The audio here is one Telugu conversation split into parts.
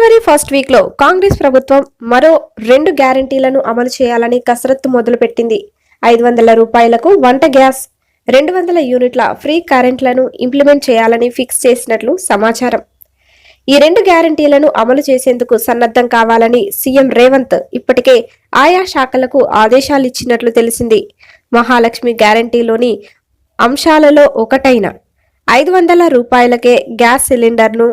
ఫిబ్రవరి ఫస్ట్ వీక్లో కాంగ్రెస్ ప్రభుత్వం మరో రెండు గ్యారంటీలను అమలు చేయాలని కసరత్తు మొదలుపెట్టింది. ఐదు వందల రూపాయలకు వంట గ్యాస్ రెండు వందల యూనిట్ల ఫ్రీ కరెంట్లను ఇంప్లిమెంట్ చేయాలని ఫిక్స్ చేసినట్లు సమాచారం. ఈ రెండు గ్యారంటీలను అమలు చేసేందుకు సన్నద్ధం కావాలని సీఎం రేవంత్ ఇప్పటికే ఆయా శాఖలకు ఆదేశాలు ఇచ్చినట్లు తెలిసింది. మహాలక్ష్మి గ్యారంటీలోని అంశాలలో ఒకటైన ఐదు వందల రూపాయలకే గ్యాస్ సిలిండర్ను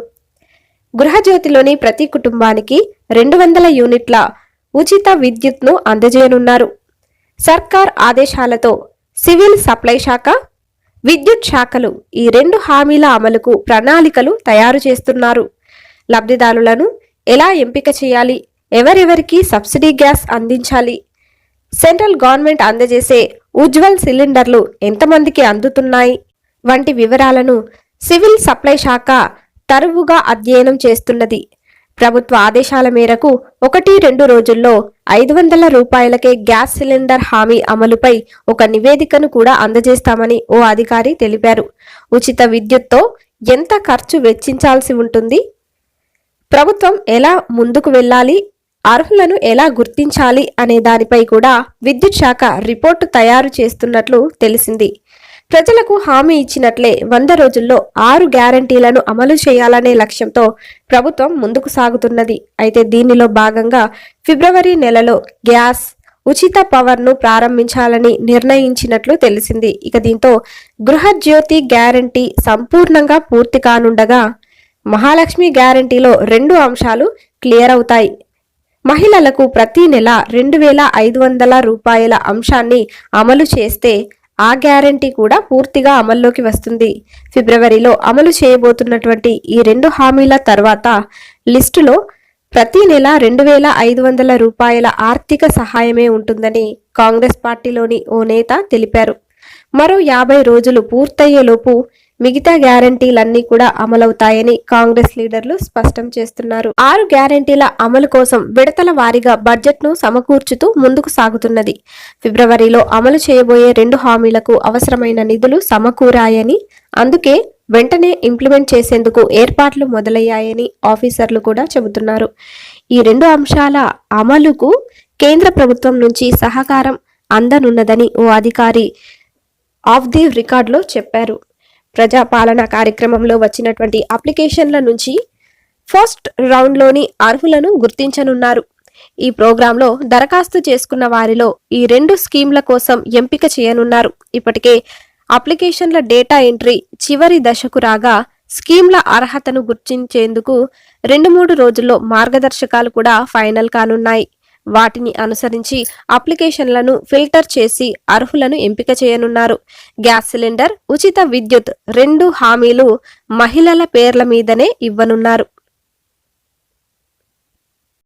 గృహజ్యోతిలోని ప్రతి కుటుంబానికి రెండు వందల యూనిట్ల ఉచిత విద్యుత్ను అందజేయనున్నారు. సర్కార్ ఆదేశాలతో సివిల్ సప్లై శాఖ విద్యుత్ శాఖలు ఈ రెండు హామీల అమలుకు ప్రణాళికలు తయారు చేస్తున్నారు. లబ్ధిదారులను ఎలా ఎంపిక చేయాలి? ఎవరెవరికి సబ్సిడీ గ్యాస్ అందించాలి? సెంట్రల్ గవర్నమెంట్ అందజేసే ఉజ్వల్ సిలిండర్లు ఎంతమందికి అందుతున్నాయి? వంటి వివరాలను సివిల్ సప్లై శాఖ తరువుగా అధ్యయనం చేస్తున్నది. ప్రభుత్వ ఆదేశాల మేరకు ఒకటి రెండు రోజుల్లో ఐదు వందల రూపాయలకే గ్యాస్ సిలిండర్ హామీ అమలుపై ఒక నివేదికను కూడా అందజేస్తామని ఓ అధికారి తెలిపారు. ఉచిత విద్యుత్తో ఎంత ఖర్చు వెచ్చించాల్సి ఉంటుంది? ప్రభుత్వం ఎలా ముందుకు వెళ్ళాలి? అర్హులను ఎలా గుర్తించాలి? అనే దానిపై కూడా విద్యుత్ శాఖ రిపోర్టు తయారు చేస్తున్నట్లు తెలిసింది. ప్రజలకు హామీ ఇచ్చినట్లే వంద రోజుల్లో ఆరు గ్యారంటీలను అమలు చేయాలనే లక్ష్యంతో ప్రభుత్వం ముందుకు సాగుతున్నది. అయితే దీనిలో భాగంగా ఫిబ్రవరి నెలలో గ్యాస్ ఉచిత పవర్ను ప్రారంభించాలని నిర్ణయించినట్లు తెలిసింది. ఇక దీంతో గృహజ్యోతి గ్యారంటీ సంపూర్ణంగా పూర్తి కానుండగా మహాలక్ష్మి గ్యారంటీలో రెండు అంశాలు క్లియర్ అవుతాయి. మహిళలకు ప్రతి నెల రెండు వేల ఐదు వందల రూపాయల అంశాన్ని అమలు చేస్తే ఆ గ్యారంటీ కూడా పూర్తిగా అమల్లోకి వస్తుంది. ఫిబ్రవరిలో అమలు చేయబోతున్నటువంటి ఈ రెండు హామీల తర్వాత లిస్టులో ప్రతి నెల రెండు వేల ఐదు వందల రూపాయల ఆర్థిక సహాయమే ఉంటుందని కాంగ్రెస్ పార్టీలోని ఓ నేత తెలిపారు. మరో యాభై రోజులు పూర్తయ్యేలోపు మిగతా గ్యారంటీలన్నీ కూడా అమలవుతాయని కాంగ్రెస్ లీడర్లు స్పష్టం చేస్తున్నారు. ఆరు గ్యారంటీల అమలు కోసం విడతల వారీగా బడ్జెట్ను సమకూర్చుతూ ముందుకు సాగుతున్నది. ఫిబ్రవరిలో అమలు చేయబోయే రెండు హామీలకు అవసరమైన నిధులు సమకూరాయని అందుకే వెంటనే ఇంప్లిమెంట్ చేసేందుకు ఏర్పాట్లు మొదలయ్యాయని ఆఫీసర్లు కూడా చెబుతున్నారు. ఈ రెండు అంశాల అమలుకు కేంద్ర ప్రభుత్వం నుంచి సహకారం అందనున్నదని ఓ అధికారి ఆఫ్ ది రికార్డులో చెప్పారు. ప్రజాపాలన కార్యక్రమంలో వచ్చినటువంటి అప్లికేషన్ల నుంచి ఫస్ట్ రౌండ్లోని అర్హులను గుర్తించనున్నారు. ఈ ప్రోగ్రాంలో దరఖాస్తు చేసుకున్న వారిలో ఈ రెండు స్కీమ్ల కోసం ఎంపిక చేయనున్నారు. ఇప్పటికే అప్లికేషన్ల డేటా ఎంట్రీ చివరి దశకు రాగా స్కీమ్ల అర్హతను గుర్తించేందుకు రెండు మూడు రోజుల్లో మార్గదర్శకాలు కూడా ఫైనల్ కానున్నాయి. వాటిని అనుసరించి అప్లికేషన్లను ఫిల్టర్ చేసి అర్హులను ఎంపిక చేయనున్నారు. గ్యాస్ సిలిండర్ ఉచిత విద్యుత్ రెండు హామీలు మహిళల పేర్ల మీదనే ఇవ్వనున్నారు.